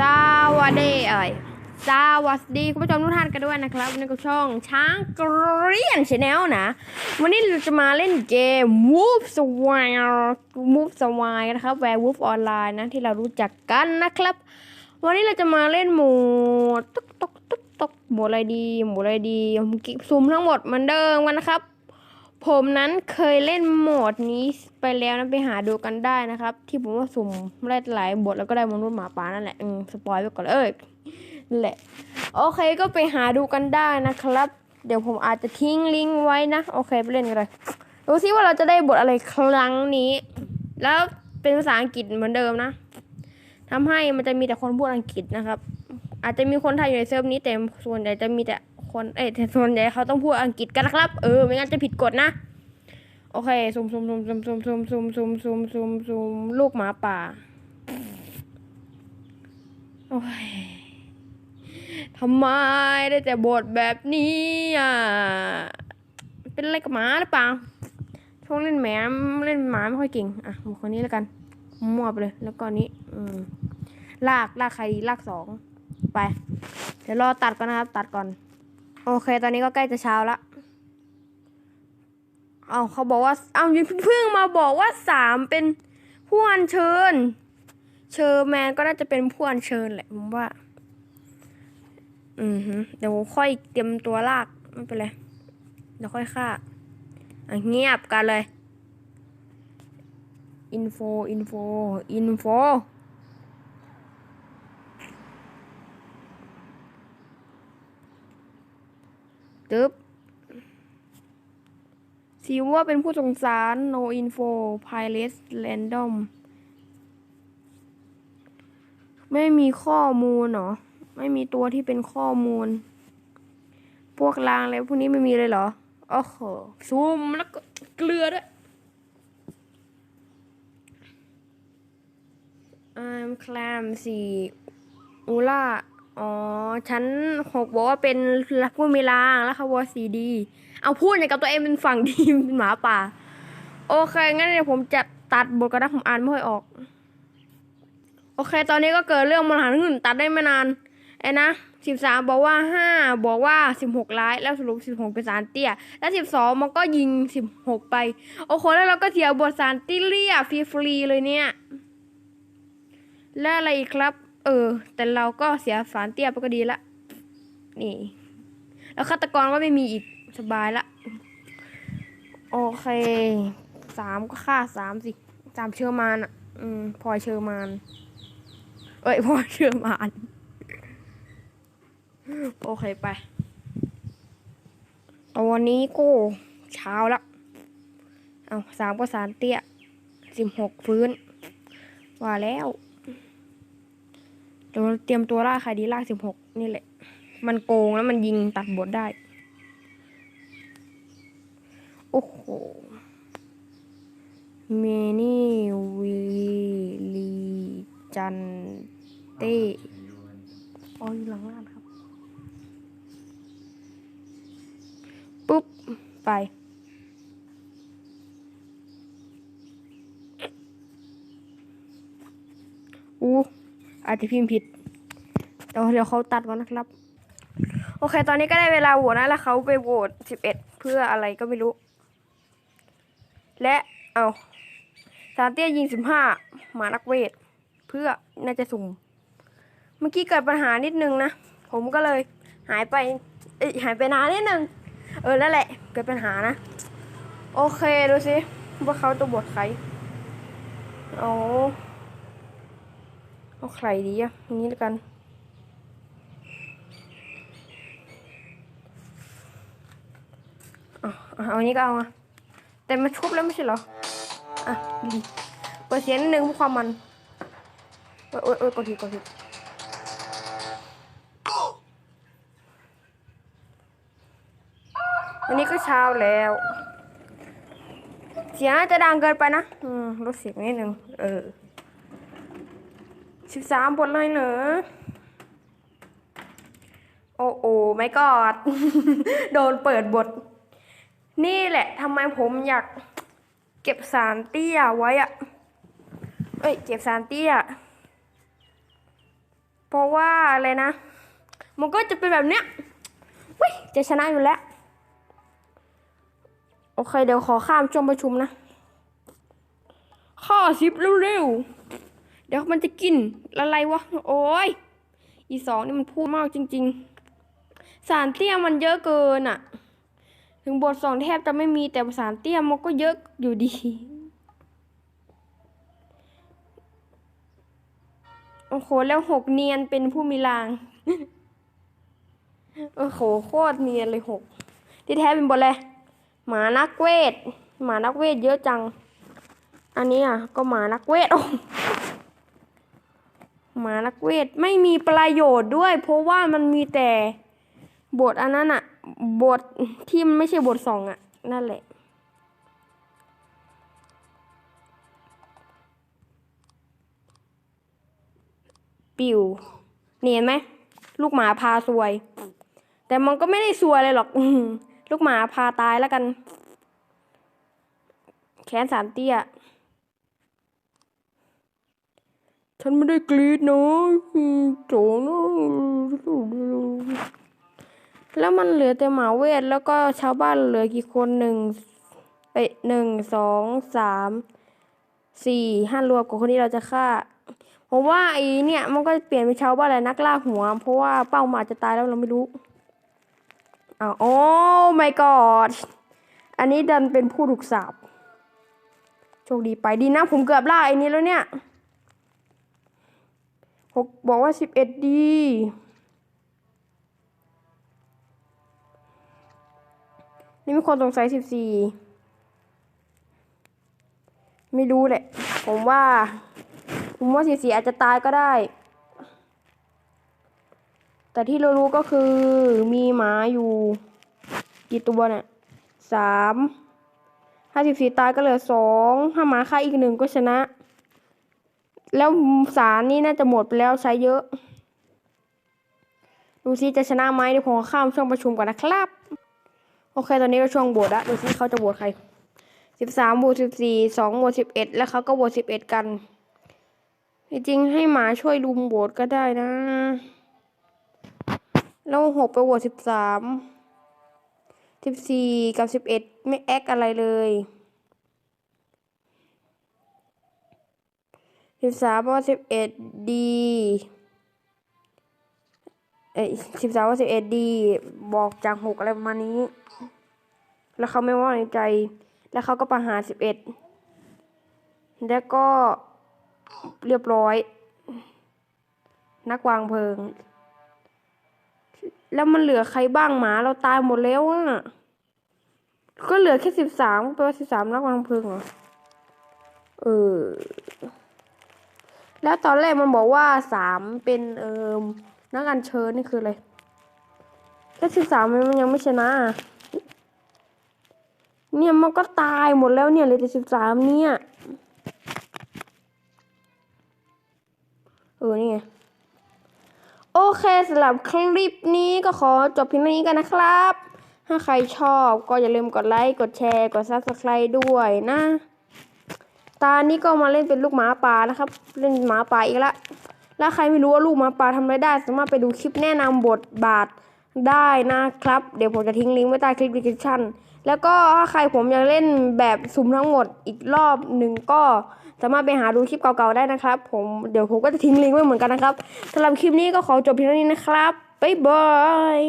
สวัสดีเอ่ยสวัสดีคุณผู้ชมทุกท่านกันด้วยนะครับวันนี้ก็ช่องช้างเกรียนชาแนลนะ วันนี้เราจะมาเล่นเกม Wolf s w i r Wolf s w i นะครับ Where Wolf Online นะที่เรารู้จักกันนะครับ วันนี้เราจะมาเล่นโหมดตุ๊กตุ๊กตุ๊กตุ๊กโหมดอะไรดีโหมดอะไรดีผมกิบซุ่มทั้งหมดเหมือนเดิมกันนะครับ ผมนั้นเคยเล่นโหมดนี้ไปแล้วนะไปหาดูกันได้นะครับ ที่ผมว่าสุ่มเล่หลายบทแล้วก็ได้มนุษย์หมาป่านั่นแหละอืมสปอยไปก่อนเอ้ยนั่นแหละ โอเคก็ไปหาดูกันได้นะครับ เดี๋ยวผมอาจจะทิ้งลิงก์ไว้นะ โอเคไปเล่นกันเลยดูซิว่าเราจะได้บทอะไรครั้งนี้ แล้วเป็นภาษาอังกฤษเหมือนเดิมนะทำให้มันจะมีแต่คนพูดอังกฤษนะครับ อาจจะมีคนไทยอยู่ในเซิร์ฟนี้แต่ส่วนใหญ่จะมีแต่ คนเอ้ยส่วนใหญ่เขาต้องพูดอังกฤษกันนะครับ เออ ไม่งั้นจะผิดกฎนะ โอเคซุ่มซุ่มซุ่มซุ่มซุ่มซุ่มซุ่มซุ่มซุ่มซุ่มซุ่มลูกหมาป่า โอ้ยทำไมได้แต่บทแบบนี้อะ เป็นอะไรกับหมาหรือเปล่า ช่วงเล่นแหมเล่นหมาไม่ค่อยเก่ง อะหมคนนี้แล้วกันมั่วไปเลย แล้วก็นี้อืมลากลากใครลากสองไป เดี๋ยวรอตัดก่อนนะครับ ตัดก่อน โอเค ตอนนี้ก็ใกล้จะเช้าละเอาเขาบอกว่า เอาเพิ่งมาบอกว่าสามเป็นผู้อัญเชิญ เชอร์แมนก็น่าจะเป็นผู้อัญเชิญแหละผมว่า อือฮึเดี๋ยวค่อยเตรียมตัวลากไม่เป็นไรเดี๋ยวค่อยฆ่าเงียบกันเลย อินโฟ อินโฟ อินโฟ ตึ๊บสีว่าเป็นผู้สงสาร no info pilot random ไม่มีข้อมูลเหรอ ไม่มีตัวที่เป็นข้อมูล พวกรางอะไรพวกนี้ไม่มีเลยเหรอ โอ้โห ซูมแล้วก็เกลือด้วย I'm clam สี่อูล่า อ๋อ ชั้นหกบอกว่าเป็นผู้มีรางแล้วเขาว่าสีดี เอาพูดอย่างกับตัวเองเป็นฝั่งดีเป็นหมาป่า โอเค งั้นเดี๋ยวผมจะตัดบทกระดาษผมอ่านไม่ค่อยออก โอเค ตอนนี้ก็เกิดเรื่องมหันต์ขึ้นตัดได้ไม่นานไอ้นะสิบสามบอกว่าห้าบอกว่าสิบหกร้ายแล้วสรุปสิบหกเป็นสารเตี้ย แล้วสิบสองมันก็ยิงสิบหกไป โอเคแล้วเราก็เสียบทสารเตี้ยฟรีๆเลยเนี่ย และอะไรอีกครับ เออ แต่เราก็เสียสารเตี้ยไปก็ดีละ นี่ แล้วฆาตกรก็ไม่มีอีกสบายละ โอเค สามก็ฆ่าสามสิ สามเชื่อมานอะ อืมพลอยเชื่อมาน เอ้ยพลอยเชื่อมาน โอเคไป ตอนนี้ก็เช้าละ เอาสามก็สารเตี้ยสิบหกฟื้น ว่าแล้ว ดี๋ยวเตรียมตัวล่าใครดีล่าสิบหกนี่แหละ มันโกงแล้วมันยิงตัดบทได้ โอ้โหเมนี่วิลีจันเต้อ๋ออยู่หลังร้านครับ ปุ๊บ ไปอู้ อาจจะพิมพ์ผิดเดี๋ยวเดี๋ยวเขาตัดก่อนนะครับ โอเค ตอนนี้ก็ได้เวลาโหวตนะแล้วเขาไปโหวตสิบเอ็ดเพื่ออะไรก็ไม่รู้ และเอาสารเตี้ยยิงสิบห้าหมานักเวท เพื่อน่าจะสุ่ม เมื่อกี้เกิดปัญหานิดนึงนะ ผมก็เลยหายไปหายไปนานนิดนึง เออนั่นแหละ เกิดปัญหานะ โอเค ดูสิ ว่าเขาจะบทใครเอา เอาใครดีอะอย่างนี้แล้วกันเอาเอาเอาอันนี้ก็เอาอะแต่มันชุบแล้วไม่ใช่เหรอ อะดีเปิดเสียงนิดนึงเพื่อความมันโอ้ยโอ้ยกดทีกดทีวันนี้ก็เช้าแล้ว เสียงจจะดังเกินไปนะ อืมลดเสียงนิดนึง เออ สิบสามบทเลยเหรอโอ้โอ้ไม่กอด โดนเปิดบท นี่แหละทำไมผมอยากเก็บสารเตี้ยไว้อะเอ้ย เก็บสารเตี้ย เพราะว่าอะไรนะ มันก็จะเป็นแบบเนี้ยเว้ยจะชนะอยู่แล้ว โอเค เดี๋ยวขอข้ามช่วงประชุมนะ ข้าสิบเร็วๆ เดี๋ยวมันจะกินอะไรวะ โอ้ยอีสองนี่มันพูดมากจริง ๆ สารเตี้ยมันเยอะเกินอะถึงบทสองแทบจะไม่มีแต่สารเตี้ยมันก็เยอะอยู่ดี โอ้โห แล้วหกเนียนเป็นผู้มีลาง โอ้โห โคตรเนียนเลยหก ที่แท้เป็นบทอะไรหมานักเวท หมานักเวทเยอะจัง อันนี้อะ ก็หมานักเวทโอ้ หมานักเวทไม่มีประโยชน์ด้วย เพราะว่ามันมีแต่บทอันนั้นอะบทที่มันไม่ใช่บทสองอะนั่นแหละ ปิวเนียนไหมลูกหมาพาซวย แต่มันก็ไม่ได้ซวยเลยหรอกลูกหมาพาตายแล้วกัน แขนสามเตี้ย ฉันไม่ได้กรีดนะโจนะแล้วมันเหลือแต่หมาเวทแล้วก็ชาวบ้านเหลือกี่คนหนึ่งเอ้ยหนึ่งสองสามสี่ห้ารวมกับคนที่เราจะฆ่าผมว่าไอ้เนี่ยมันก็เปลี่ยนเป็นชาวบ้านอะไรนักล่าหัว เพราะว่าเป้าหมาจะตายแล้วเราไม่รู้อ้าวโอ้ my god อันนี้ดันเป็นผู้ถูกสาปโชคดีไปดีนะผมเกือบล่าไอ้นี้แล้วเนี่ย หกบอกว่าสิบเอ็ดดีนี่มีคนสงสัยสิบสี่ไม่รู้แหละ ผมว่า ผมว่าสิบสี่อาจจะตายก็ได้ แต่ที่เรารู้ก็คือมีหมาอยู่ กี่ตัวเนี่ยสามห้าสิบสี่ตายก็เหลือสองถ้าหมาฆ่าอีกหนึ่งก็ชนะ แล้วสารนี่น่าจะหมดไปแล้วใช้เยอะ ดูซิจะชนะไหมเดี๋ยวผมขอข้ามช่วงประชุมก่อนนะครับ โอเค ตอนนี้ก็ช่วงโหวตละดูซิเขาจะโหวตใครสิบสามบวกสิบสี่สองบวกสิบเอ็ดแล้วเขาก็โหวตสิบเอ็ดกันจริงให้หมาช่วยลุมโหวตก็ได้นะ แล้วหกไปโหวตสิบสามสิบสี่กับสิบเอ็ดไม่แอคอะไรเลย สิบสามว่าสิบเอ็ดดีเอ้ยสิบสามว่าสิบเอ็ดดีบอกจากหกอะไรประมาณนี้ แล้วเขาไม่ว่าในใจ แล้วเขาก็ประหารสิบเอ็ดแล้วก็เรียบร้อย นักวางเพลิง แล้วมันเหลือใครบ้างหมาเราตายหมดแล้วอะก็เหลือแค่สิบสามแปลว่าสิบสามนักวางเพลิงเหรอเออ แล้วตอนแรกมันบอกว่าสามเป็นเอ่มนักอัญเชิญนี่คืออะไรแค่สิบสามมันยังไม่ชนะ เนี่ยมันก็ตายหมดแล้วเนี่ยเลยแต่สิบสามเนี่ยเออนี่ไงโอเคสำหรับคลิปนี้ก็ขอจบเพียงเท่านี้กันนะครับ ถ้าใครชอบก็อย่าลืมกดไลค์ กดแชร์ กด subscribe ด้วยนะ ตานี้ก็มาเล่นเป็นลูกหมาป่านะครับ เล่นหมาป่าอีกละ แล้วใครไม่รู้ว่าลูกหมาป่าทำอะไรได้ สามารถไปดูคลิปแนะนำบทบาทได้นะครับ เดี๋ยวผมจะทิ้งลิงก์ไว้ใต้คลิป description แล้วก็ถ้าใครผมอยากเล่นแบบสุ่มทั้งหมดอีกรอบหนึ่งก็สามารถไปหาดูคลิปเก่าๆได้นะครับ ผมเดี๋ยวผมก็จะทิ้งลิงก์ไว้เหมือนกันนะครับสำหรับคลิปนี้ก็ขอจบเพียงเท่านี้นะครับบ๊ายบาย